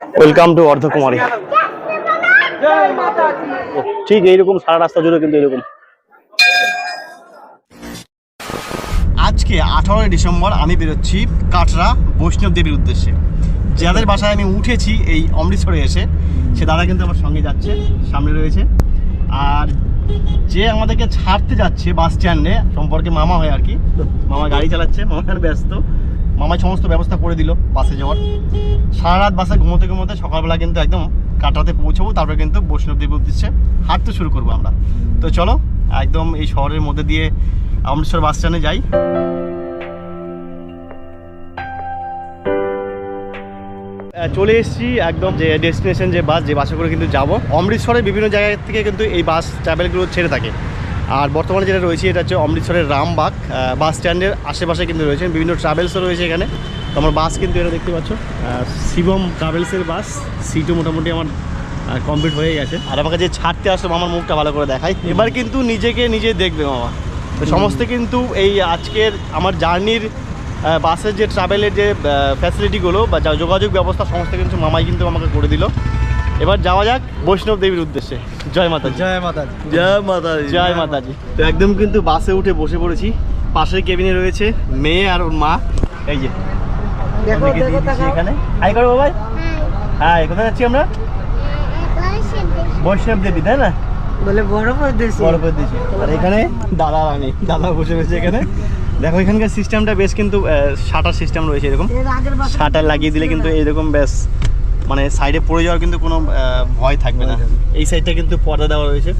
Welcome to Ardhkuwari ঠিক এইরকম সারা রাস্তা জুড়ে কিন্তু এরকম আজকে আঠারোই ডিসেম্বর আমি বেরোচ্ছি কাটরা বৈষ্ণব দেবীর উদ্দেশ্যে। যাদের বাসায় আমি উঠেছি এই অমৃতসরে এসে সে দাদা কিন্তু আমার সঙ্গে যাচ্ছে সামনে রয়েছে। আর যে আমাদেরকে ছাড়তে যাচ্ছে বাস স্ট্যান্ডে সম্পর্কে মামা হয় আর কি। মামা গাড়ি চালাচ্ছে মামার ব্যস্ত। মামাই সমস্ত ব্যবস্থা করে দিল বাসে যাওয়ার। সারা রাত বাসে ঘুমোতে ঘুমোতে সকালবেলা কিন্তু একদম কাটাতে পৌঁছবো, তারপরে কিন্তু বৈষ্ণব দেবীর উদ্দেশ্যে হাঁটতে শুরু করব আমরা। তো চলো, একদম এই শহরের মধ্যে দিয়ে অমৃতসর বাস স্ট্যান্ডে যাই। চলে এসেছি একদম যে ডেস্টিনেশন যে বাস যে বাসে করে কিন্তু যাব। অমৃতসরের বিভিন্ন জায়গা থেকে কিন্তু এই বাস ট্রাভেলগুলো ছেড়ে থাকে। আর বর্তমানে যেটা রয়েছে এটা হচ্ছে অমৃতসরের রামবাগ বাস স্ট্যান্ডের আশেপাশে কিন্তু রয়েছে বিভিন্ন ট্রাভেলসও রয়েছে এখানে। তো আমার বাস কিন্তু এটা দেখতে পাচ্ছ শিবম ট্রাভেলসের বাস সিটও মোটামুটি আমার কমপ্লিট হয়ে গেছে। আর আমাকে যে ছাড়তে আসলো মামার মুখটা ভালো করে দেখাই। এবার কিন্তু নিজেকে নিজে দেখবে মামা। তো সমস্ত কিন্তু এই আজকের আমার জার্নির বাসের যে ট্রাভেলের যে ফ্যাসিলিটিগুলো বা যা যোগাযোগ ব্যবস্থা সমস্ত কিছু মামাই কিন্তু আমাকে করে দিল। এবার যাওয়া যাক বৈষ্ণব দেবীর উদ্দেশ্যে। জয় মাতা জয় মাতা জয় মাতা জয় মাতাজি। তো একদম কিন্তু বাসে উঠে বসে পড়েছি। পাশের কেবিনে রয়েছে মেয়ে আর ওর মা। এই যে। এখানে। হাই করো বাবাই। হ্যাঁ কোথায় যাচ্ছি আমরা? বৈষ্ণব দেবী তাই না? বলে বড় পরদেশি বড় করে আর এখানে দাদা রানী। দাদা বসে রয়েছে এখানে। দেখো এখানকার সিস্টেমটা বেশ কিন্তু শাটার সিস্টেম রয়েছে এরকম। এর শাটার লাগিয়ে দিলে কিন্তু এরকম বেশ মানে সাইডে পড়ে যাওয়ার কিন্তু কোনো ভয় থাকবে না। এই সাইডটা কিন্তু পর্দা দেওয়া রয়েছে।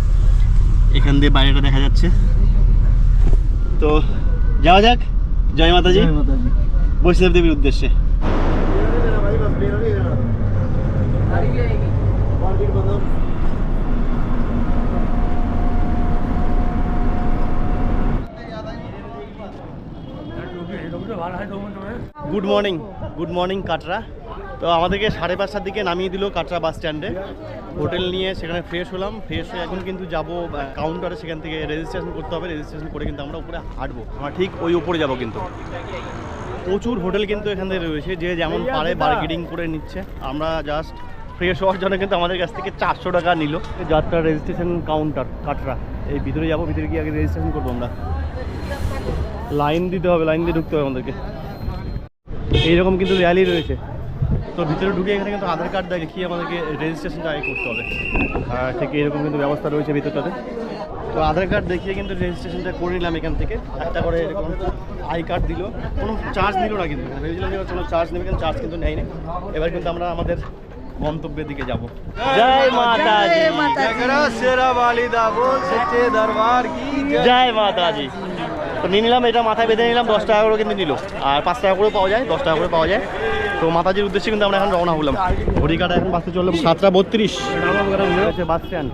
এখান দিয়ে বাইরেটা দেখা যাচ্ছে। তো যাওয়া যাক। জয় মাতাজি। বৈষ্ণব দেবীর উদ্দেশ্যে। Good morning good morning Katra তো আমাদেরকে সাড়ে পাঁচটার দিকে নামিয়ে দিল কাটরা বাস স্ট্যান্ডে। হোটেল নিয়ে সেখানে ফ্রেশ হলাম। ফ্রেশ হয়ে এখন কিন্তু যাব কাউন্টারে সেখান থেকে রেজিস্ট্রেশন করতে হবে। রেজিস্ট্রেশন করে কিন্তু আমরা উপরে হাঁটবো। আমরা ঠিক ওই উপরে যাব কিন্তু। প্রচুর হোটেল কিন্তু এখান থেকে রয়েছে। যে যেমন পারে বার্গেনিং করে নিচ্ছে। আমরা জাস্ট ফ্রেশ হওয়ার জন্য কিন্তু আমাদের কাছ থেকে চারশো টাকা নিল। যাত্রা রেজিস্ট্রেশন কাউন্টার কাটরা। এই ভিতরে যাব ভিতরে গিয়ে আগে রেজিস্ট্রেশন করব আমরা। লাইন দিতে হবে লাইন দিয়ে ঢুকতে হবে আমাদেরকে। এইরকম কিন্তু র্যালি রয়েছে। তো ভিতরে ঢুকে এখানে কিন্তু আধার কার্ড দেখিয়ে আমাদেরকে রেজিস্ট্রেশনটা আগে করতে হবে। ঠিক এরকম কিন্তু ব্যবস্থা রয়েছে ভিতরটাতে। তো আধার কার্ড দেখিয়ে কিন্তু রেজিস্ট্রেশনটা করে নিলাম এখান থেকে। একটা করে এরকম আই কার্ড দিল। কোনো চার্জ নিল না কিন্তু। মানে ভেবেছিলাম যে কোনো চার্জ নেবে কিন্তু চার্জ কিন্তু নেয়নি। এবার কিন্তু আমরা আমাদের গন্তব্যের দিকে যাব। জয় মাতা জি সেরা বালি দাবো দরবার কি জয়। মাতা জি তো নিয়ে নিলাম, এটা মাথায় বেঁধে নিলাম, দশ টাকা করে কিন্তু নিল। আর পাঁচ টাকা করে পাওয়া যায়, দশ টাকা করে পাওয়া যায়। তো মাতাজির উদ্দেশ্যে কিন্তু আমরা এখন রওনা হলাম। ঘড়ি কাটা এখন বাসে চললাম, সাতটা বত্রিশ। Bus stand.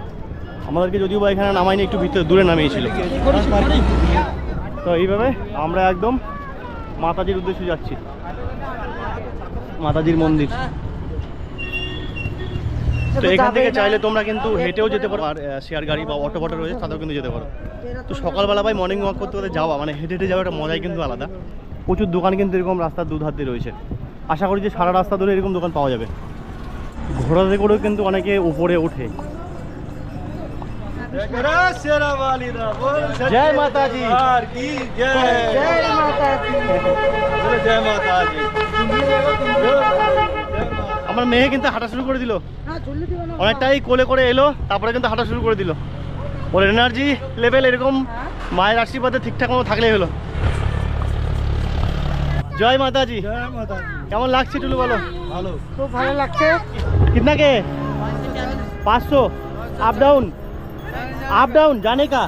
আমাদেরকে যদিও বা এখানে নামাইনি একটু ভিতরে, দূরে নামিয়েছিল। তো এইভাবে আমরা একদম মাতাজির উদ্দেশ্যে যাচ্ছি। মাতাজির মন্দির। তো এখান থেকে চাইলে তোমরা কিন্তু হেঁটেও যেতে পারো। আর শেয়ার গাড়ি বা অটো ফটো রয়েছে তাদেরও কিন্তু যেতে পারো। তো সকালবেলা ভাই মর্নিং ওয়াক করতে করতে যাওয়া মানে হেঁটে হেঁটে যাওয়া একটা মজাই কিন্তু আলাদা। প্রচুর দোকান কিন্তু এরকম রাস্তার দুধার দিয়ে রয়েছে। আশা করি যে সারা রাস্তা ধরে এরকম দোকান পাওয়া যাবে। ঘোড়াতে করেও কিন্তু অনেকে উপরে ওঠে। জয় মাতাজি। জয়। মাতাজি। জয় মাতাজি। আমার মেয়ে কিন্তু হাঁটা শুরু করে দিল। হ্যাঁ, অনেকটাই কোলে করে এলো তারপরে কিন্তু হাঁটা শুরু করে দিল। ওর এনার্জি লেভেল এরকম হ্যাঁ। মায়ের আশীর্বাদে ঠিকঠাক মতো থাকলেই হলো। জয় মাতাজি। কেমন লাগছে টুলু বলো? ভালো। খুব ভালো লাগছে। কিনাকে পাঁচশো। আপ ডাউন আপ ডাউন জানে কা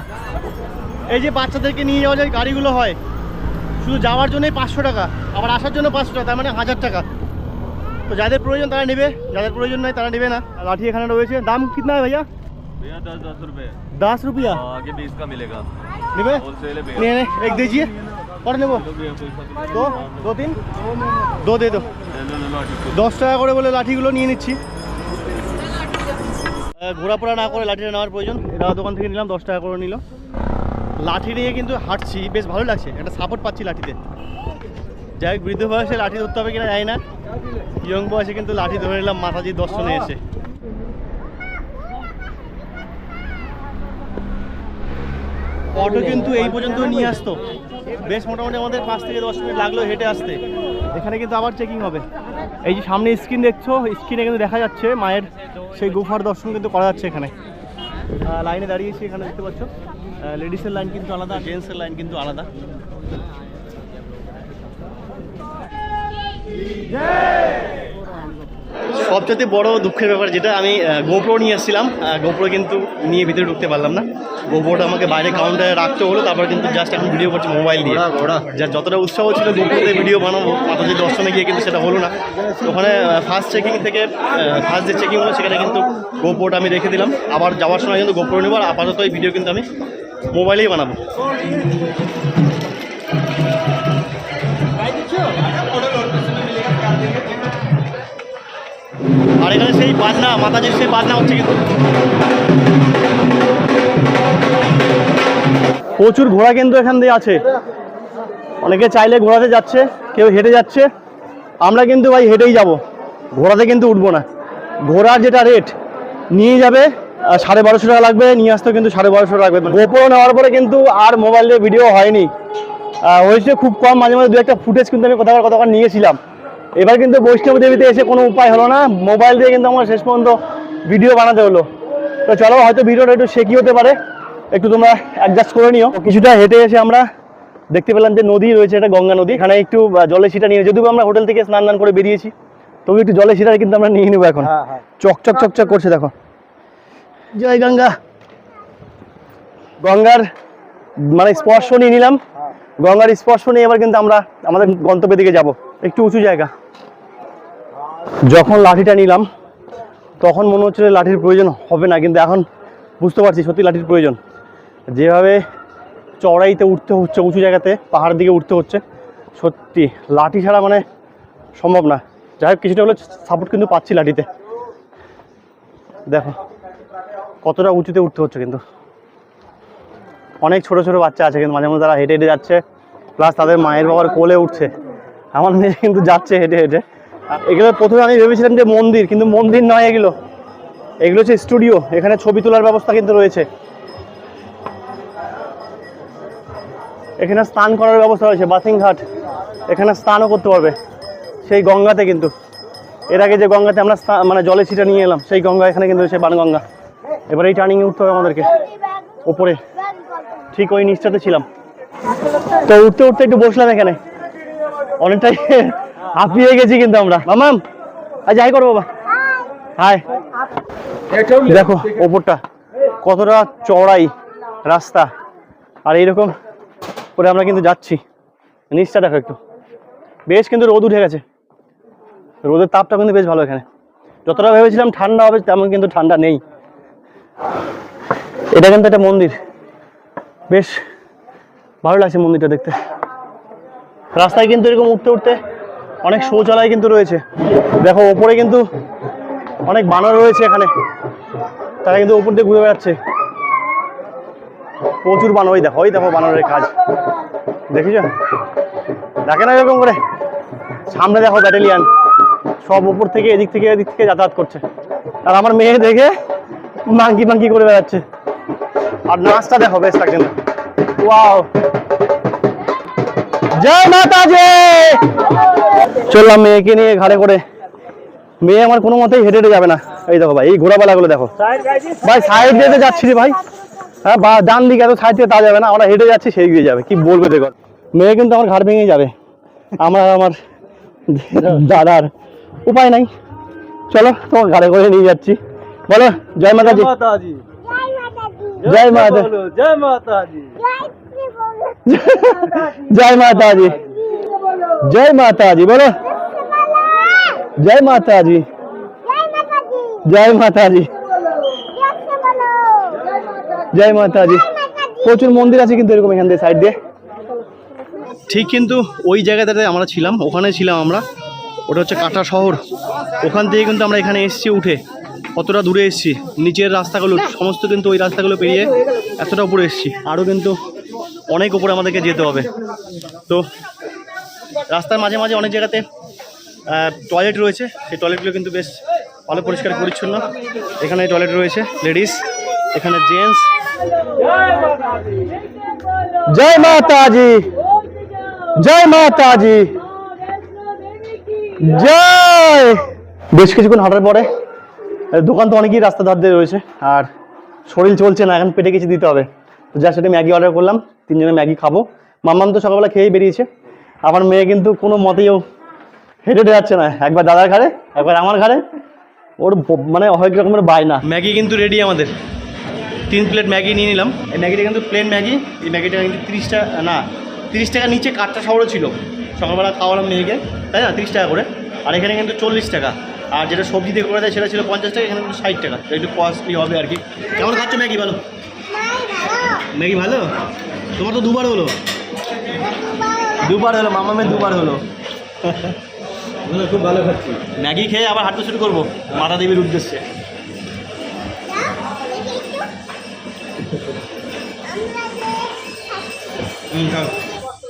এই যে বাচ্চাদেরকে নিয়ে যাওয়া যায় গাড়িগুলো হয় শুধু যাওয়ার জন্যই পাঁচশো টাকা আবার আসার জন্য পাঁচশো টাকা তার মানে হাজার টাকা। তো যাদের প্রয়োজন তারা নেবে যাদের প্রয়োজন নাই তারা নেবে না। লাঠি এখানে রয়েছে। দাম কিনা है भैया? भैया दस নেবে এক দিয়ে एक নেব দো দো তিন দো দে দো দশ টাকা করে বলে লাঠিগুলো নিয়ে নিচ্ছি ঘোরাফোরা না করে লাঠিটা নেওয়ার প্রয়োজন। এরা দোকান থেকে নিলাম দশ টাকা করে নিল। লাঠি নিয়ে কিন্তু হাঁটছি বেশ ভালো লাগছে। একটা সাপোর্ট পাচ্ছি লাঠিতে। যাই বৃদ্ধ বয়সে লাঠি ধরতে হবে কিনা জানি না। ইয়ং বয়সে কিন্তু লাঠি ধরে নিলাম মাতাজির দর্শনে এসে। অটো কিন্তু এই পর্যন্ত নিয়ে আসতো। বেশ মোটামুটি আমাদের পাঁচ থেকে দশ মিনিট লাগল হেঁটে আসতে। এখানে কিন্তু আবার চেকিং হবে। এই যে সামনে স্ক্রিন দেখছ, স্ক্রিনে কিন্তু দেখা যাচ্ছে মায়ের সেই গুফার দর্শন কিন্তু করা যাচ্ছে এখানে। লাইনে দাঁড়িয়েছি এখানে দেখতে পাচ্ছ। লেডিসের লাইন কিন্তু আলাদা জেন্টসের লাইন কিন্তু আলাদা। সবচেয়ে বড় দুঃখের ব্যাপার যেটা আমি গোপ্রো নিয়ে এসেছিলাম গোপ্রো কিন্তু নিয়ে ভিতরে ঢুকতে পারলাম না। গোপ্রোটা আমাকে বাইরে কাউন্টারে রাখতে হলো তারপর কিন্তু জাস্ট এখন ভিডিও করছি মোবাইল দিয়ে। যার যতটা উৎসাহ ছিল গোপ্রোতে ভিডিও বানাবো মাতাজি দর্শনে গিয়ে কিন্তু সেটা হলো না। ওখানে ফার্স্ট চেকিং থেকে ফার্স্ট যে চেকিং হলো সেখানে কিন্তু গোপ্রোটা আমি রেখে দিলাম। আবার যাওয়ার সময় কিন্তু গোপ্রো নেব আর আপাতত এই ভিডিও কিন্তু আমি মোবাইলেই বানাবো। আর এখানে সেই বাজনা, মাতাজির সেই বাজনা হচ্ছে কিন্তু। প্রচুর ঘোড়া কিন্তু এখান দিয়ে আছে। অনেকে চাইলে ঘোড়াতে যাচ্ছে, কেউ হেঁটে যাচ্ছে। আমরা কিন্তু ভাই হেঁটেই যাব। ঘোড়াতে কিন্তু উঠবো না। ঘোড়ার যেটা রেট নিয়ে যাবে সাড়ে বারোশো টাকা লাগবে, নিয়ে আসতেও কিন্তু সাড়ে বারোশো লাগবে। গোপরও নেওয়ার পরে কিন্তু আর মোবাইলে ভিডিও হয়নি। হয়েছে খুব কম, মাঝে মাঝে দু একটা ফুটেজ কিন্তু আমি কোথাও কোথাও নিয়েছিলাম। এবার কিন্তু বৈষ্ণব দেবীতে এসে কোনো উপায় হলো না। মোবাইল দিয়ে কিন্তু আমার শেষ পর্যন্ত ভিডিও বানাতে হলো। তো চলো হয়তো ভিডিওটা একটু শেখি হতে পারে। একটু তোমরা অ্যাডজাস্ট করে নিও। কিছুটা হেঁটে এসে আমরা দেখতে পেলাম যে নদী রয়েছে এটা গঙ্গা নদী। এখানে একটু জলের সিটা নিয়ে যদিও আমরা হোটেল থেকে স্নান দান করে বেরিয়েছি তবু একটু জলের সিটা কিন্তু আমরা নিয়ে নেব এখন। চকচক চকচক করছে দেখো। জয় গঙ্গা। গঙ্গার মানে স্পর্শ নিয়ে নিলাম। গঙ্গার স্পর্শ নিয়ে এবার কিন্তু আমরা আমাদের গন্তব্যের দিকে যাব। একটু উঁচু জায়গা। যখন লাঠিটা নিলাম, তখন মনে হচ্ছিল লাঠির প্রয়োজন হবে না, কিন্তু এখন বুঝতে পারছি সত্যি লাঠির প্রয়োজন। যেভাবে চড়াইতে উঠতে হচ্ছে, উঁচু জায়গাতে, পাহাড়ের দিকে উঠতে হচ্ছে, সত্যি লাঠি ছাড়া মানে সম্ভব না। যাই হোক, কিছুটা হলে সাপোর্ট কিন্তু পাচ্ছি লাঠিতে। দেখো, কতটা উঁচুতে উঠতে হচ্ছে কিন্তু। অনেক ছোট ছোট বাচ্চা আছে কিন্তু মাঝে মধ্যে তারা হেঁটে হেঁটে যাচ্ছে প্লাস তাদের মায়ের বাবার কোলে উঠছে। আমার মেয়ে কিন্তু যাচ্ছে হেঁটে হেঁটে। এগুলো প্রথমে আমি ভেবেছিলাম যে মন্দির, কিন্তু মন্দির নয় এগুলো। এগুলো হচ্ছে স্টুডিও এখানে ছবি তোলার ব্যবস্থা কিন্তু রয়েছে। এখানে স্নান করার ব্যবস্থা রয়েছে বাসিংঘাট এখানে স্নানও করতে পারবে, সেই গঙ্গাতে কিন্তু। এর আগে যে গঙ্গাতে আমরা মানে জলে ছিটা নিয়ে এলাম, সেই গঙ্গা এখানে কিন্তু রয়েছে বানগঙ্গা এবার এই টার্নিংয়ে উঠতে হবে আমাদেরকে ওপরে ঠিক ওই নিচটাতে ছিলাম। তো উঠতে উঠতে একটু বসলাম এখানে। অনেকটাই হাঁপিয়ে গেছি কিন্তু আমরা। মামাম, আজ যাই করো বাবা। হাই। দেখো, ওপরটা কতটা চড়াই রাস্তা। আর এইরকম করে আমরা কিন্তু যাচ্ছি। নিচটা দেখো একটু। বেশ কিন্তু রোদ উঠে গেছে। রোদের তাপটা কিন্তু বেশ ভালো এখানে। যতটা ভেবেছিলাম ঠান্ডা হবে, তেমন কিন্তু ঠান্ডা নেই। এটা কিন্তু একটা মন্দির। বেশ ভালো লাগছে মন্দিরটা দেখতে। রাস্তায় কিন্তু এরকম উঠতে উঠতে অনেক শৌচালয় কিন্তু রয়েছে। দেখো, ওপরে কিন্তু অনেক বানর রয়েছে এখানে। তারা কিন্তু ওপর দিয়ে ঘুরে বেড়াচ্ছে। প্রচুর বানর, ওই দেখো ওই দেখো বানরের কাজ। দেখেছ? দেখে না এরকম করে। সামনে দেখো ব্যাটালিয়ান সব উপর থেকে, এদিক থেকে এদিক থেকে যাতায়াত করছে। আর আমার মেয়ে দেখে মাঙ্কি মাঙ্কি করে বেড়াচ্ছে। আর নাচটা দেখো বেশ লাগছে না। ওয়াও! জয় মাতা চললাম মেয়েকে নিয়ে ঘাড়ে করে। মেয়ে আমার কোনো মতেই হেঁটে হেঁটে যাবে না। এই দেখো ভাই এই ঘোড়াপালাগুলো দেখো। ভাই সাইড দিয়ে যাচ্ছি রে ভাই। হ্যাঁ বা ডান দিকে এত সাইড দিয়ে তা যাবে না। আমরা হেঁটে যাচ্ছি সেই গিয়ে যাবে। কি বলবে দেখো। মেয়ে কিন্তু আমার ঘাড় ভেঙে যাবে। আমার আমার দাদার উপায় নাই। চলো তোমার ঘাড়ে করে নিয়ে যাচ্ছি। বলো জয় মাতাজি। জয় মাতা জয় মাতাজি। জয় মাতা দি বলো। জয় মাতা দি জয় মাতা দি জয় মাতা দি প্রচুর মন্দির আছে কিন্তু এরকম এখান দিয়ে সাইড দিয়ে। ঠিক কিন্তু ওই জায়গাটাতে আমরা ছিলাম, ওখানে ছিলাম আমরা। ওটা হচ্ছে কাটা শহর। ওখান থেকে কিন্তু আমরা এখানে এসেছি উঠে। কতটা দূরে এসেছি? নিচের রাস্তাগুলো, সমস্ত কিন্তু ওই রাস্তাগুলো পেরিয়ে এতটা উপরে এসেছি। আরও কিন্তু অনেক উপরে আমাদেরকে যেতে হবে। তো রাস্তার মাঝে মাঝে অনেক জায়গাতে টয়লেট রয়েছে। সেই টয়লেটগুলো কিন্তু বেশ ভালো পরিষ্কার পরিচ্ছন্ন। এখানে টয়লেট রয়েছে লেডিস এখানে জেন্টস জয় মাতাজি। জয় মাতাজি। জয়। বেশ কিছুক্ষণ হাঁটার পরে দোকান তো অনেকই রাস্তা ধার দিয়ে রয়েছে। আর শরীর চলছে না এখন পেটে কিছু দিতে হবে। তো যার সাথে ম্যাগি অর্ডার করলাম, তিনজনে ম্যাগি খাব। মাম্মাম তো সকালবেলা খেয়েই বেরিয়েছে। আমার মেয়ে কিন্তু কোনো মতেও হেঁটে হেঁটে যাচ্ছে না। একবার দাদার ঘাড়ে, একবার আমার ঘাড়ে। ওর মানে হরেক রকমের বায়না। ম্যাগি কিন্তু রেডি আমাদের। তিন প্লেট ম্যাগি নিয়ে নিলাম। এই ম্যাগিটা কিন্তু প্লেন ম্যাগি। এই ম্যাগিটা কিন্তু তিরিশ টাকা, না, তিরিশ টাকা নিচে কাঠটা শহরও ছিল। সকালবেলা খাওয়ালাম মেয়েকে, তাই না? তিরিশ টাকা করে। আর এখানে কিন্তু চল্লিশ টাকা। আর যেটা সবজি দিয়ে করে দেয় সেটা ছিল পঞ্চাশ টাকা, এখানে কিন্তু ষাট টাকা। একটু কস্টলি হবে আর কি। কেমন খাচ্ছ ম্যাগি ভালো ম্যাগি ভালো? তোমার তো দুবার হলো। দুবার হলো মামা মেয়ে দুবার হলো। খুব ভালো খাচ্ছি। ম্যাগি খেয়ে আবার হাঁটতে শুরু করব মাতা দেবীর উদ্দেশ্যে।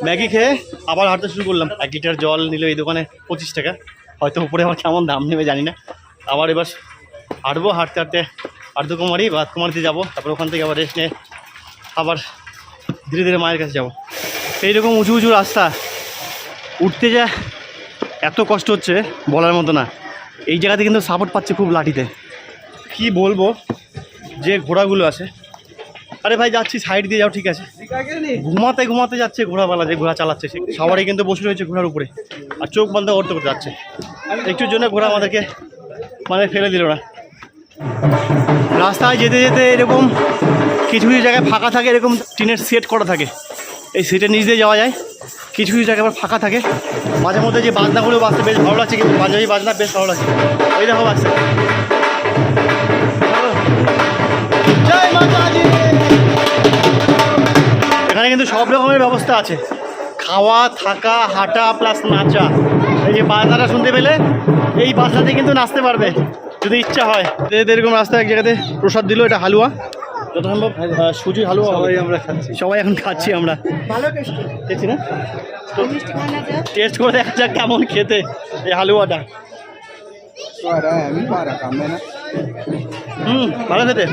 ম্যাগি খেয়ে আবার হাঁটতে শুরু করলাম। এক লিটার জল নিল এই দোকানে পঁচিশ টাকা। হয়তো উপরে আমার কেমন দাম নেবে জানি না। আবার এবার হাঁটবো হাঁটতে হাঁটতে আর্ধকুমারি বা কুমারিতে যাব। তারপর ওখান থেকে আবার রেস্ট নিয়ে আবার ধীরে ধীরে মায়ের কাছে যাব। এইরকম উঁচু উঁচু রাস্তা উঠতে যা এত কষ্ট হচ্ছে বলার মতো না। এই জায়গাতে কিন্তু সাপোর্ট পাচ্ছে খুব লাঠিতে। কি বলব? যে ঘোড়াগুলো আছে। আরে ভাই, যাচ্ছি সাইড দিয়ে, যাও, ঠিক আছে। ঘুমাতে ঘুমাতে যাচ্ছে ঘোড়াওয়ালা যে ঘোড়া চালাচ্ছে সে। সবারই কিন্তু বসে রয়েছে ঘোড়ার উপরে। আর চোখ বন্ধ করতে করতে যাচ্ছে। একটুর জন্য ঘোড়া আমাদেরকে মানে ফেলে দিল না। রাস্তায় যেতে যেতে এরকম কিছু কিছু জায়গায় ফাঁকা থাকে, এরকম টিনের সেট করা থাকে। এই সেটের নিচ দিয়ে যাওয়া যায়। কিছু কিছু জায়গায় আবার ফাঁকা থাকে। মাঝে মধ্যে যে বাজনাগুলো বাজতে বেশ ভালো লাগছে, কিন্তু পাঞ্জাবি বাজনা বেশ ভালো লাগছে। ওই দেখো বাজছে। এখানে কিন্তু সব রকমের ব্যবস্থা আছে। খাওয়া, থাকা, হাঁটা প্লাস নাচা। এই যে বাজনাটা শুনতে পেলে, এই বাজনাতে কিন্তু নাচতে পারবে। যদি ইচ্ছা হয় এরকম রাস্তায় এক জায়গাতে প্রসাদ দিল এটা হালুয়া। যত সম্ভব সুজির হালুয়া। সবাই আমরা খাচ্ছি। সবাই এখন খাচ্ছি আমরা। ভালো টেস্টি। দেখছি না? টেস্ট করে দেখা যাক কেমন খেতে এই হালুয়াটা। আমি পারা কামে না। হুম ভালো খেতে।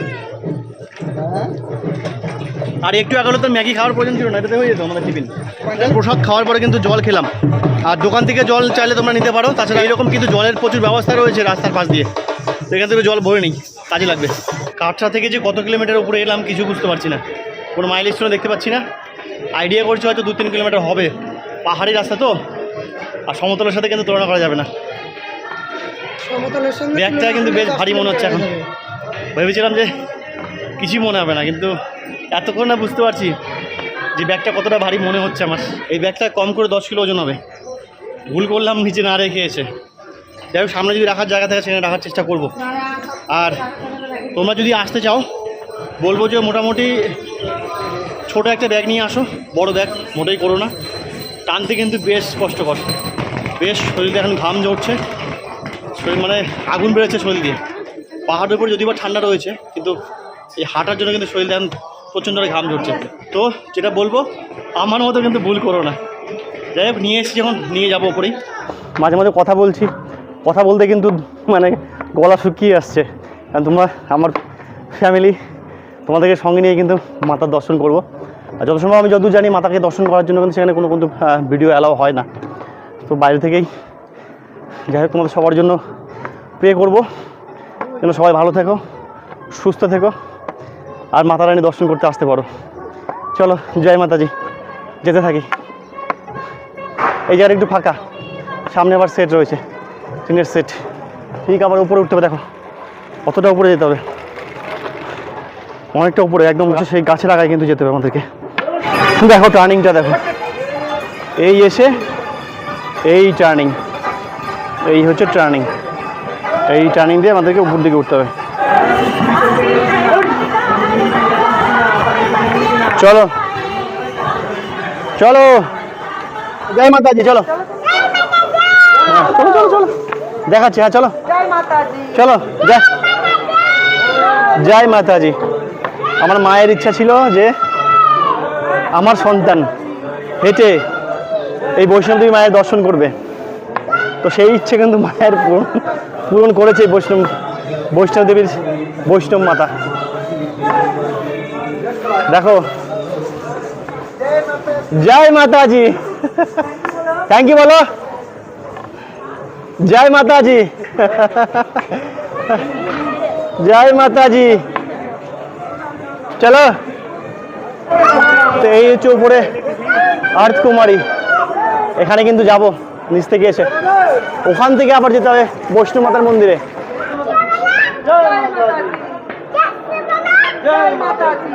আর একটু আগে তো ম্যাগি খাওয়ার প্রয়োজন ছিল না এটাতে হয়ে যেত আমাদের টিফিন। প্রসাদ খাওয়ার পরে কিন্তু জল খেলাম। আর দোকান থেকে জল চাইলে তোমরা নিতে পারো তাছাড়া এরকম কিন্তু জলের প্রচুর ব্যবস্থা রয়েছে রাস্তার পাশ দিয়ে। এখান থেকে জল ভরে নিই কাজে লাগবে। কাঠটা থেকে যে কত কিলোমিটার উপরে এলাম কিছু বুঝতে পারছি না। কোনো মাইলেজ স্টোনে দেখতে পাচ্ছি না। আইডিয়া করছি হয়তো দু তিন কিলোমিটার হবে। পাহাড়ি রাস্তা তো। আর সমতলের সাথে কিন্তু তুলনা করা যাবে না। সমতলের ব্যাগটা কিন্তু বেশ ভারী মনে হচ্ছে এখন। ভেবেছিলাম যে কিছুই মনে হবে না কিন্তু এতক্ষণ না বুঝতে পারছি যে ব্যাগটা কতটা ভারী মনে হচ্ছে আমার। এই ব্যাগটা কম করে দশ কিলো ওজন হবে। ভুল করলাম নিচে না রেখে এসে। যাই সামনে যদি রাখার জায়গা থাকে, সেখানে রাখার চেষ্টা করব। আর তোমরা যদি আসতে চাও, বলব যে মোটামুটি ছোট একটা ব্যাগ নিয়ে আসো, বড় ব্যাগ, মোটেই করো না। টানতে কিন্তু বেশ কষ্টকর। বেশ শরীরে এখন ঘাম ঝরছে। শরীর মানে আগুন বেড়েছে শরীর দিয়ে। পাহাড়ের উপর যদিও বা ঠান্ডা রয়েছে, কিন্তু এই হাঁটার জন্য কিন্তু শরীরে এখন প্রচণ্ড ঘাম ঝরছে। তো যেটা বলব, আমার মতো কিন্তু ভুল করো না। যাই হোক, নিয়ে এসেছি যখন নিয়ে যাব ওপরেই। মাঝে মাঝে কথা বলছি। কথা বলতে কিন্তু মানে গলা শুকিয়ে আসছে। কারণ তোমরা, আমার ফ্যামিলি তোমাদেরকে সঙ্গে নিয়ে কিন্তু মাতার দর্শন করব। আর যত সময় আমি যতদূর জানি মাতাকে দর্শন করার জন্য কিন্তু সেখানে কোনো কিন্তু ভিডিও অ্যালাউ হয় না। তো বাইরে থেকেই যাই হোক, তোমাদের সবার জন্য প্রে করব। যেন সবাই ভালো থেকো, সুস্থ থেকো, আর মাতা রানী দর্শন করতে আসতে পারো। চলো, জয় মাতাজি। যেতে থাকি। এই জায়গাটা একটু ফাঁকা, সামনে আবার সেট রয়েছে। টিনের সেট ঠিক আবার উপরে উঠতে হবে দেখো। কতটা উপরে যেতে হবে। অনেকটা উপরে একদম হচ্ছে সেই গাছের আগায় কিন্তু যেতে হবে আমাদেরকে। দেখো টার্নিংটা দেখো। এই এসে এই টার্নিং এই হচ্ছে টার্নিং এই টার্নিং দিয়ে আমাদেরকে উপর দিকে উঠতে হবে। চলো। চলো। জয় মাতাজি চলো। হ্যাঁ, চলো চলো চলো। দেখাচ্ছি হ্যাঁ চলো। চলো জয় জয় মাতাজি। আমার মায়ের ইচ্ছা ছিল যে আমার সন্তান হেঁটে এই বৈষ্ণবী মায়ের দর্শন করবে। তো সেই ইচ্ছে কিন্তু মায়ের পূরণ পূরণ করেছে বৈষ্ণব বৈষ্ণব দেবীর বৈষ্ণব মাতা। দেখো। জয় মাতাজি। থ্যাংক ইউ বলো। জয় মাতাজি। জয় মাতাজি। চলো। তো এই হচ্ছে উপরে আর্থ কুমারী। এখানে কিন্তু যাব নিচ থেকে এসে। ওখান থেকে আবার যেতে হবে বৈষ্ণব মাতার মন্দিরে। জয় মাতাজি জয় মাতাজি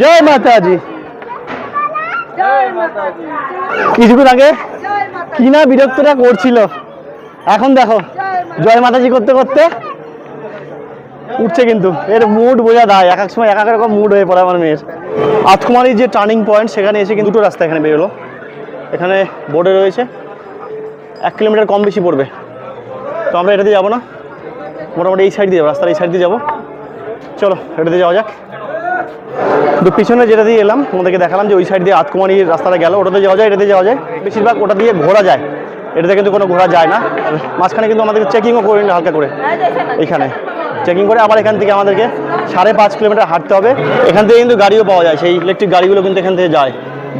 জয় মাতাজি কিছুক্ষণ আগে জয় মাতাজি কি না বিরক্তটা করছিল? এখন দেখো, জয় মাতাজি করতে করতে উঠছে কিন্তু। এর মুড বোঝা দেয় এক এক সময় এক এক রকম মুড হয়ে পড়ে আমার মেয়ের। আতকুমারির যে টার্নিং পয়েন্ট সেখানে এসে কিন্তু দুটো রাস্তা এখানে বেরোলো। এখানে বোর্ডে রয়েছে, এক কিলোমিটার কম বেশি পড়বে। তো আমরা এটা দিয়ে যাব না। মোটামুটি এই সাইড দিয়ে যাব, রাস্তার এই সাইড দিয়ে যাব। চলো এটা দিয়ে যাওয়া যাক। তো পিছনে যেটা দিয়ে এলাম, তোমাদেরকে দেখালাম যে ওই সাইড দিয়ে আতকুমারির রাস্তাটা গেল, ওটাতে যাওয়া যায়, এটাতে যাওয়া যায়। বেশিরভাগ ওটা দিয়ে ঘোরা যায়। এটাতে কিন্তু কোনো ঘোরা যায় না। মাঝখানে কিন্তু আমাদেরকে চেকিংও করে নিল হালকা করে। এখানে চেকিং করে আবার এখান থেকে আমাদেরকে সাড়ে পাঁচ কিলোমিটার হাঁটতে হবে। এখান থেকে কিন্তু গাড়িও পাওয়া যায়, সেই ইলেকট্রিক গাড়িগুলো কিন্তু এখান থেকে যায়।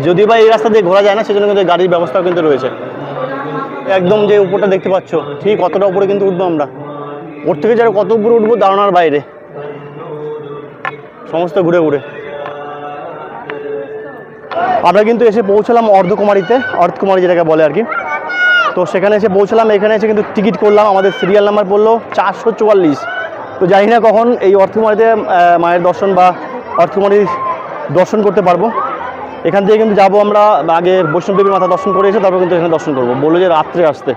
যদিও বা এই রাস্তা দিয়ে ঘোরা যায় না, সেজন্য কিন্তু গাড়ির ব্যবস্থাও কিন্তু রয়েছে। একদম যে উপরটা দেখতে পাচ্ছ, ঠিক কতটা উপরে কিন্তু উঠবো আমরা। ওর থেকে যারা কত উপরে উঠবো দাঁড়ানোর বাইরে। সমস্ত ঘুরে ঘুরে। আমরা কিন্তু এসে পৌঁছলাম অর্ধকুমারীতে, অর্ধকুমারী যেটাকে বলে আর কি। তো সেখানে এসে পৌঁছলাম, এখানে এসে কিন্তু টিকিট করলাম, আমাদের সিরিয়াল নাম্বার পড়ল চারশো চুয়াল্লিশ। তো জানি না কখন এই অর্থকুমারীতে মায়ের দর্শন বা অর্থকুমারীর দর্শন করতে পারব। এখান থেকে কিন্তু যাব আমরা, আগে বৈষ্ণবদেবীর মাথা দর্শন করে এসে তারপর কিন্তু এখানে দর্শন করব। বলল যে রাত্রে আসতে।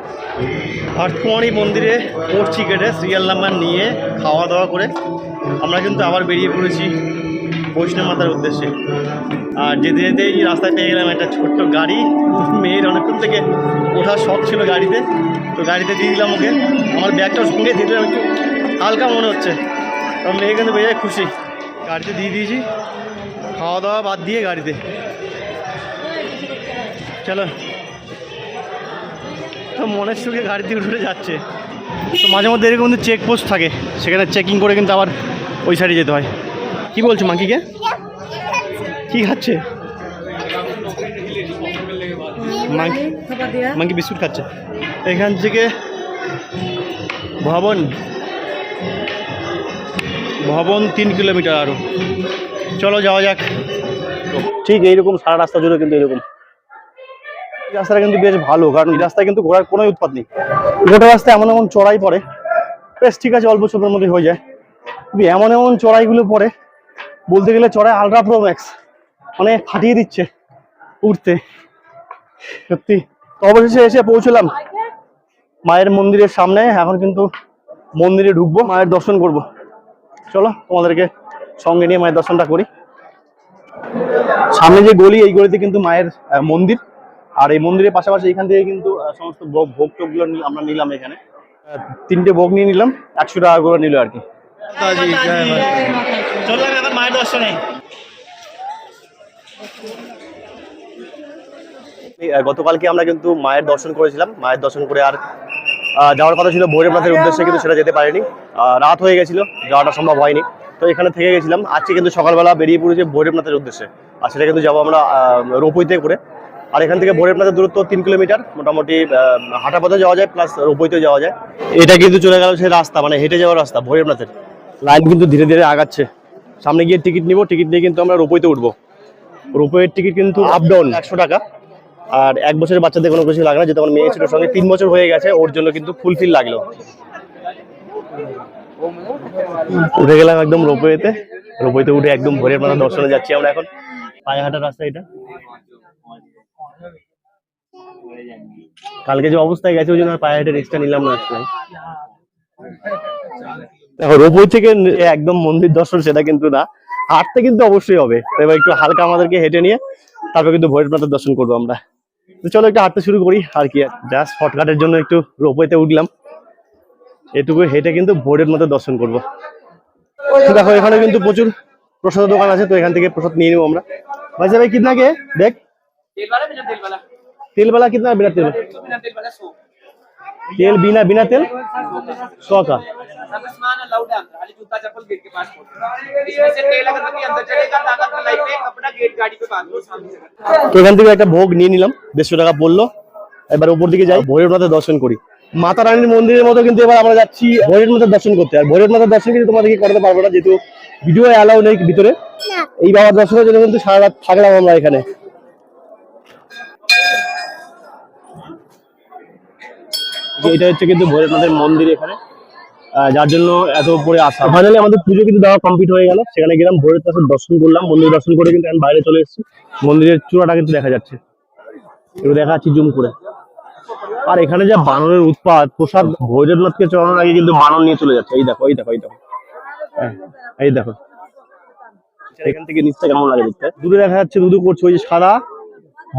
অর্থকুমারী মন্দিরে পড়ছি কেটে সিরিয়াল নাম্বার নিয়ে খাওয়া দাওয়া করে। আমরা কিন্তু আবার বেরিয়ে পড়েছি বৈষ্ণব মাতার উদ্দেশ্যে। আর যেতে যেতে এই রাস্তায় পেয়ে গেলাম একটা ছোট্ট গাড়ি। মেয়ের অনেকক্ষণ থেকে ওঠার শখ ছিল গাড়িতে। তো গাড়িতে দিয়ে দিলাম ওকে। আমার ব্যাগটাও সঙ্গে দিয়ে দিলাম একটু। হালকা মনে হচ্ছে। কারণ মেয়ে কিন্তু বেজায় খুশি। গাড়িতে দিয়ে দিয়েছি। খাওয়া দাওয়া বাদ দিয়ে গাড়িতে। চলো। তো মনের সুখে গাড়িতে উঠে যাচ্ছে। তো মাঝে মধ্যে এরকম কিন্তু চেকপোস্ট থাকে। সেখানে চেকিং করে কিন্তু আবার ওই সাইডে যেতে হয়। কি বলছো, মাঙ্কিকে? কি খাচ্ছে? মাঙ্কি বিস্কুট খাচ্ছে। এখান থেকে ভবন। ভবন তিন কিলোমিটার আরও চলো, যাওয়া যাক। ঠিক এইরকম সারা রাস্তা জুড়ে কিন্তু এরকম। রাস্তাটা কিন্তু বেশ ভালো, কারণ এই রাস্তায় কিন্তু ঘোরার কোনো উৎপাত নেই। গোটা রাস্তায় এমন এমন চড়াই পড়ে। বেশ, ঠিক আছে, অল্প সময়ের মধ্যে হয়ে যায়। এমন এমন চড়াইগুলো পড়ে। বলতে গেলে চড়াই আলট্রা প্রো ম্যাক্স মানে ফাটিয়ে দিচ্ছে উঠতে সত্যি। তো অবশেষে এসে পৌঁছলাম। মায়ের মন্দিরের সামনে। এখন কিন্তু মন্দিরে ঢুকবো, মায়ের দর্শন করব। চলো, তোমাদেরকে সঙ্গে নিয়ে মায়ের দর্শনটা করি। সামনে যে গলি এই গলিতে কিন্তু মায়ের মন্দির। আর এই মন্দিরের পাশাপাশি এখান থেকে কিন্তু সমস্ত ভোগ ভোগ টোগগুলো নি- আমরা নিলাম এখানে। তিনটে ভোগ নিয়ে নিলাম একশো টাকা করে নিল আর কি। চললাম এখন মায়ের দর্শনে। গতকালকে আমরা কিন্তু মায়ের দর্শন করেছিলাম। মায়ের দর্শন করে আর যাওয়ার কথা ছিল ভৈরবনাথের উদ্দেশ্যে কিন্তু সেটা যেতে পারিনি। রাত হয়ে গেছিল যাওয়াটা সম্ভব হয়নি। তো এখানে থেকে গেছিলাম। আজকে কিন্তু সকালবেলা বেরিয়ে পড়েছে ভৈরবনাথের উদ্দেশ্যে। আর সেটা কিন্তু যাব আমরা রোপইতে করে। আর এখান থেকে ভৈরবনাথের দূরত্ব তিন কিলোমিটার, মোটামুটি হাঁটা পথে যাওয়া যায়, প্লাস রোপইতে যাওয়া যায়। এটা কিন্তু চলে গেল সেই রাস্তা মানে হেঁটে যাওয়ার রাস্তা, ভৈরবনাথের। লাইন কিন্তু ধীরে ধীরে আগাচ্ছে। সামনে গিয়ে টিকিট নিব, টিকিট নিয়ে কিন্তু আমরা রোপইতে উঠবো। রোপওয়ের টিকিট কিন্তু আপ ডাউন একশো টাকা। আর এক বছরের বাচ্চাদের কোনো কিছু লাগে না, যেহেতু আমার মেয়ে ছিল সঙ্গে, তিন বছর হয়ে গেছে, ওর জন্য কিন্তু ফুলফিল লাগল। উঠে গেলাম একদম রোপওয়েতে। রোপওয়েতে উঠে একদম ভোরের মাথা দর্শনে যাচ্ছি আমরা এখন। পায়ে হাঁটার রাস্তা এটা। কালকে যে অবস্থায় গেছে, ওই জন্য আর পায়ে হেঁটে রিক্সটা নিলাম না আজকে। দেখো, রোপওয়ে থেকে একদম মন্দির দর্শন সেটা কিন্তু না। হাঁটতে কিন্তু অবশ্যই হবে। এবার একটু হালকা আমাদেরকে হেঁটে নিয়ে, তারপর কিন্তু ভৈরবনাথের দর্শন করব আমরা। চলো একটু হাঁটতে শুরু করি। আর কি জাস্ট শর্টকাটের জন্য একটু রোপওয়েতে উঠলাম। এটুকু হেঁটে কিন্তু ভোরের মতো দর্শন করব। দেখো এখানে কিন্তু প্রচুর প্রসাদ দোকান আছে তো এখান থেকে প্রসাদ নিয়ে নেব আমরা। ভাই ভাই কিতনা কে? দেখ। তেলবালা কিতনা বিনা তেল? তেল বিনা বিনা তেল? सौ এখান থেকে একটা ভোগ নিয়ে নিলাম দেড়শো টাকা পড়ল। এবার উপর দিকে যাই ভোরের মধ্যে দর্শন করি। মাতা রানীর মন্দিরের মতো কিন্তু এবার আমরা যাচ্ছি ভৈরবনাথের দর্শন করতে। আর ভৈরবনাথের দর্শন কিন্তু তোমাদেরকে করাতে পারব না যেহেতু ভিডিও অ্যালাউ নেই ভিতরে। এই বাবার দর্শনের জন্য কিন্তু সারা রাত থাকলাম আমরা এখানে। এটা হচ্ছে কিন্তু ভৈরবনাথের মন্দির এখানে। আহ, যার জন্য এত উপরে আসা। ফাইনালি আমাদের পুজো কিন্তু দেওয়া কমপ্লিট হয়ে গেল। সেখানে গেলাম ভৈরবনাথের দর্শন করলাম মন্দির দর্শন করে কিন্তু আমি বাইরে চলে এসেছি। মন্দিরের চূড়াটা কিন্তু দেখা যাচ্ছে। এগুলো দেখা যাচ্ছে জুম করে। আর এখানে যা বানরের উৎপাত প্রসাদ ভৈরবনাথকে চড়ানোর আগে কিন্তু বানর নিয়ে চলে যাচ্ছে। এই দেখো এই দেখো এই দেখো। হ্যাঁ, এই দেখো। এখান থেকে নিচটা কেমন লাগে দেখতে? দূরে দেখা যাচ্ছে দুদু করছে ওই যে সাদা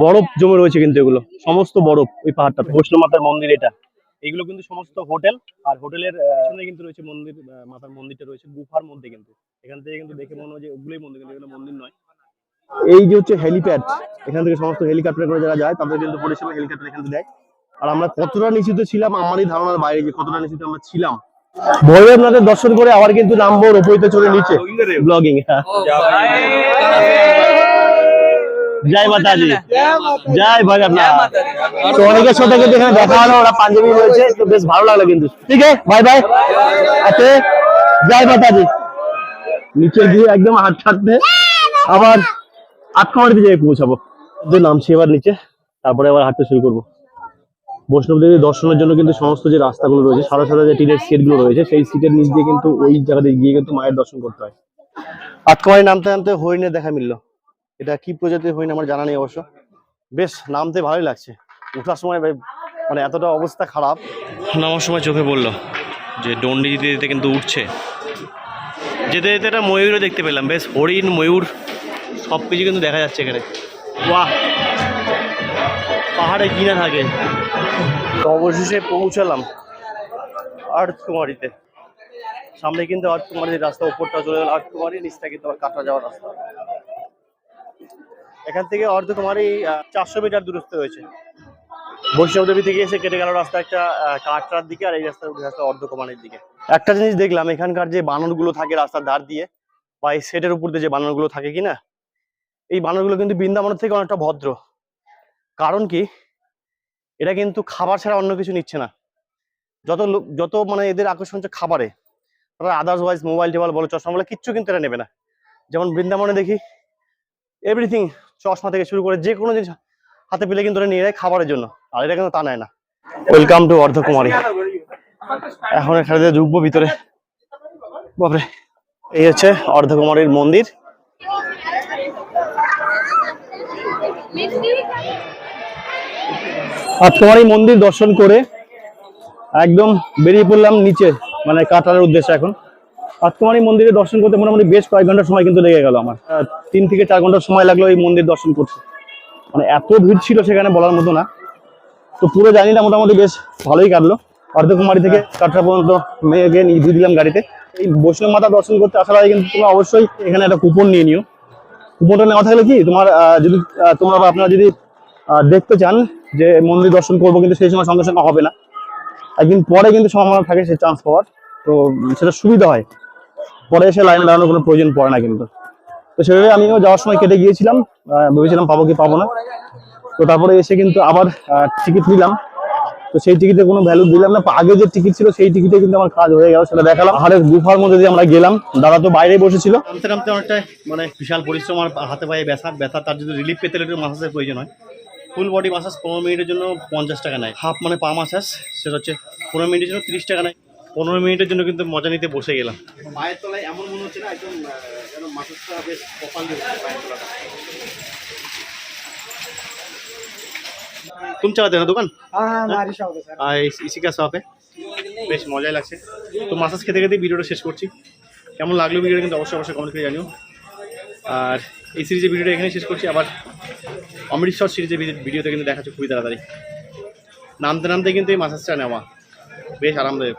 বরফ জমে রয়েছে কিন্তু এগুলো। সমস্ত বরফ ওই পাহাড়টা বৈষ্ণব মাতার মন্দির এটা। এগুলো কিন্তু সমস্ত হোটেল আর হোটেলের পিছনে কিন্তু রয়েছে মন্দির মাতার মন্দিরটা রয়েছে গুফার মধ্যে কিন্তু। এখান থেকে কিন্তু দেখে মনে হয় যে ওগুলোই মন্দির কিন্তু এগুলো মন্দির নয়। এই যে হচ্ছে হেলিপ্যাড। এখান থেকে সমস্ত হেলিকপ্টার করে যারা যায় তাদের কিন্তু পরিষেবা হেলিকপ্টার এখান থেকে দেয়। আর আমরা কতটা নিশ্চিত ছিলাম আমারই ধারণার বাইরে যে কতটা নিশ্চিত আমরা ছিলাম। ভৈরবনাথের দর্শন করে আবার কিন্তু নামবো রোপইতে চলে নিচে। ব্লগিং জয় মাতাজি। জয় ভৈরবনাথ তো অনেকের সাথে কিন্তু এখানে দেখা হলো ওরা পাঞ্জাবি রয়েছে তো বেশ ভালো লাগল কিন্তু। ঠিক আছে বাই বাই আচ্ছা জয় মাতাজি। নিচে গিয়ে একদম হাঁটতে হাঁটতে আবার আটকামারিতে যেয়ে পৌঁছাবো। নামছি এবার নিচে তারপরে আবার হাঁটতে শুরু করব। বৈষ্ণব দেবী দর্শনের জন্য কিন্তু সমস্ত যে রাস্তাগুলো রয়েছে, সাদা সাদা যে টিনের সিটগুলো রয়েছে, সেই সিটের নিচ দিয়ে কিন্তু ওই জায়গাতে গিয়ে কিন্তু মায়ের দর্শন করতে হয়। আটকামারি নামতে নামতে হরিণের দেখা মিললো। এটা কি প্রজাতির হরিণ আমার জানা নেই অবশ্য। বেশ, নামতে ভালোই লাগছে। উঠার সময় মানে এতটা অবস্থা খারাপ। নামার সময় চোখে পড়ল যে ডন্ডি দিতে দিতে কিন্তু উঠছে। যেতে যেতে একটা ময়ূরও দেখতে পেলাম। বেশ, হরিণ, ময়ূর সব কিছু কিন্তু দেখা যাচ্ছে এখানে। বাহ! পাহাড়ে কিনা থাকে। তো অবশেষে পৌঁছালাম আর্থকুমারিতে। সামনে কিন্তু আর্থকুমারির রাস্তা উপরটা চলে গেল আর্থকুমারি নিচটা কিন্তু আবার কাটা যাওয়ার রাস্তা। এখান থেকে অর্ধকুমারী চারশো মিটার দূরত্বে রয়েছে। বৈষ্ণব দেবী থেকে এসে কেটে গেল রাস্তা একটা কাটরার দিকে আর এই রাস্তা উঠে আসলে অর্ধকুমারীর দিকে। একটা জিনিস দেখলাম, এখানকার যে বানরগুলো থাকে রাস্তার ধার দিয়ে, বা এই সেটের উপর দিয়ে যে বানরগুলো থাকে কিনা, এই বানরগুলো কিন্তু বৃন্দাবনের থেকে অনেকটা ভদ্র। কারণ কি? এটা কিন্তু খাবার ছাড়া অন্য কিছু নিচ্ছে না। যত যত মানে এদের আকর্ষণ হচ্ছে খাবারে। ওরা আদার্সওয়াইজ মোবাইল টোবাইল বলো, চশমা বলে, কিচ্ছু কিন্তু এরা নেবে না। যেমন বৃন্দাবনে দেখি এভরিথিং চশমা থেকে শুরু করে যে কোনো জিনিস হাতে পেলে কিন্তু ওরা নিয়ে যায় খাবারের জন্য। আর এটা কিন্তু তা নেয় না। Welcome to Ardhkumari. এখন এখানে ঢুকবো ভিতরে। বাপরে, এই হচ্ছে অর্ধকুমারীর মন্দির। অর্ধকুমারী মন্দির দর্শন করে একদম বেরিয়ে পড়লাম নিচে মানে কাটারের উদ্দেশ্যে এখন। আতকুমারী মন্দিরে দর্শন করতে মোটামুটি বেশ কয়েক ঘণ্টার সময় কিন্তু লেগে গেল আমার। তিন থেকে চার ঘণ্টার সময় লাগল এই মন্দির দর্শন করতে। মানে এত ভিড় ছিল সেখানে বলার মতো না। তো পুরো জার্নিটা মোটামুটি বেশ ভালোই কাটলো। অর্ধকুমারী থেকে কাটরা পর্যন্ত মেয়েকে নিয়ে দিলাম গাড়িতে। এই বৈষ্ণব মাতা দর্শন করতে আসার আগে কিন্তু তোমরা অবশ্যই এখানে একটা কুপন নিয়ে নিও। কুপনটা নেওয়া থাকলে কি তোমার যদি তোমরা আপনারা যদি দেখতে চান যে মন্দির দর্শন করব কিন্তু সেই সময় সঙ্গে সঙ্গে হবে না। একদিন পরে কিন্তু সম্ভাবনা থাকে সেই চান্স পাওয়ার। তো সেটা সুবিধা হয়। পরে এসে লাইন লাগানোর কোনো প্রয়োজন পড়ে না কিন্তু। তো সেভাবে আমিও যাওয়ার সময় কেটে গিয়েছিলাম। ভেবেছিলাম পাবো কি পাবো না। তো তারপরে এসে কিন্তু আবার টিকিট নিলাম। তো সেই টিকিটে কোনো ভ্যালু দিলাম না। আগে যে টিকিট ছিল সেই টিকিটে কিন্তু আমার কাজ হয়ে গেল, সেটা দেখালাম। পাহাড়ের গুফার মধ্যে দিয়ে আমরা গেলাম। দাদা তো বাইরেই বসেছিল। নামতে নামতে অনেকটা মানে বিশাল পরিশ্রম আর হাতে পায়ে ব্যথা। ব্যথা তার যদি রিলিফ পেতে একটু মাসাজের প্রয়োজন হয়। ফুল বডি মাসাজ পনেরো মিনিটের জন্য পঞ্চাশ টাকা নেয়। হাফ মানে পা মাসাজ সেটা হচ্ছে পনেরো মিনিটের জন্য তিরিশ টাকা নেয়। পনেরো মিনিটের জন্য কিন্তু মজা নিতে বসে গেলাম। মায়ের তলায় এমন মনে হচ্ছে না একদম তুমি চালাতে না দোকান? ইসি বেশ মজাই লাগছে। তো মাসাজ খেতে খেতে ভিডিওটা শেষ করছি। কেমন লাগল ভিডিওটা কিন্তু অবশ্যই অবশ্যই কমেন্ট করে জানিও। আর এই সিরিজের ভিডিওটা এখানে শেষ করছি। আবার অমৃতসর সিরিজের ভিডিওতে কিন্তু দেখাচ্ছে খুবই তাড়াতাড়ি। নামতে নামতে কিন্তু এই মাসাজটা নেওয়া বেশ আরামদায়ক।